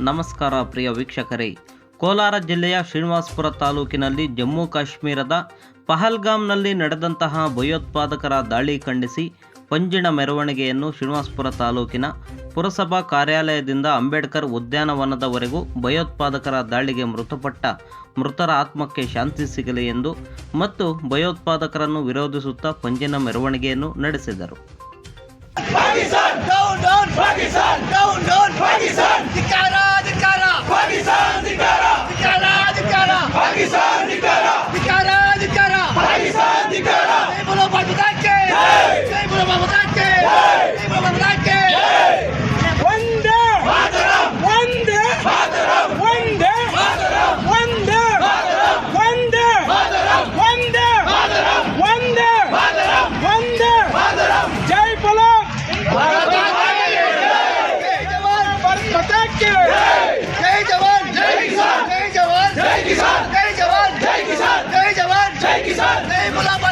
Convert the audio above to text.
ನಮಸ್ಕಾರ ಪ್ರಿಯ ವೀಕ್ಷಕರೇ. ಕೋಲಾರ ಜಿಲ್ಲೆಯ ಶ್ರೀನಿವಾಸಪುರ ತಾಲೂಕಿನಲ್ಲಿ ಜಮ್ಮು ಕಾಶ್ಮೀರದ ಪಹಲ್ಗಾಮ್ನಲ್ಲಿ ನಡೆದಂತಹ ಭಯೋತ್ಪಾದಕರ ದಾಳಿ ಖಂಡಿಸಿ ಪಂಜಿನ ಮೆರವಣಿಗೆಯನ್ನು ಶ್ರೀನಿವಾಸಪುರ ತಾಲೂಕಿನ ಪುರಸಭಾ ಕಾರ್ಯಾಲಯದಿಂದ ಅಂಬೇಡ್ಕರ್ ಉದ್ಯಾನವನದವರೆಗೂ ಭಯೋತ್ಪಾದಕರ ದಾಳಿಗೆ ಮೃತಪಟ್ಟ ಮೃತರ ಆತ್ಮಕ್ಕೆ ಶಾಂತಿ ಸಿಗಲಿ ಎಂದು ಮತ್ತು ಭಯೋತ್ಪಾದಕರನ್ನು ವಿರೋಧಿಸುತ್ತಾ ಪಂಜಿನ ಮೆರವಣಿಗೆಯನ್ನು ನಡೆಸಿದರು. take it, own.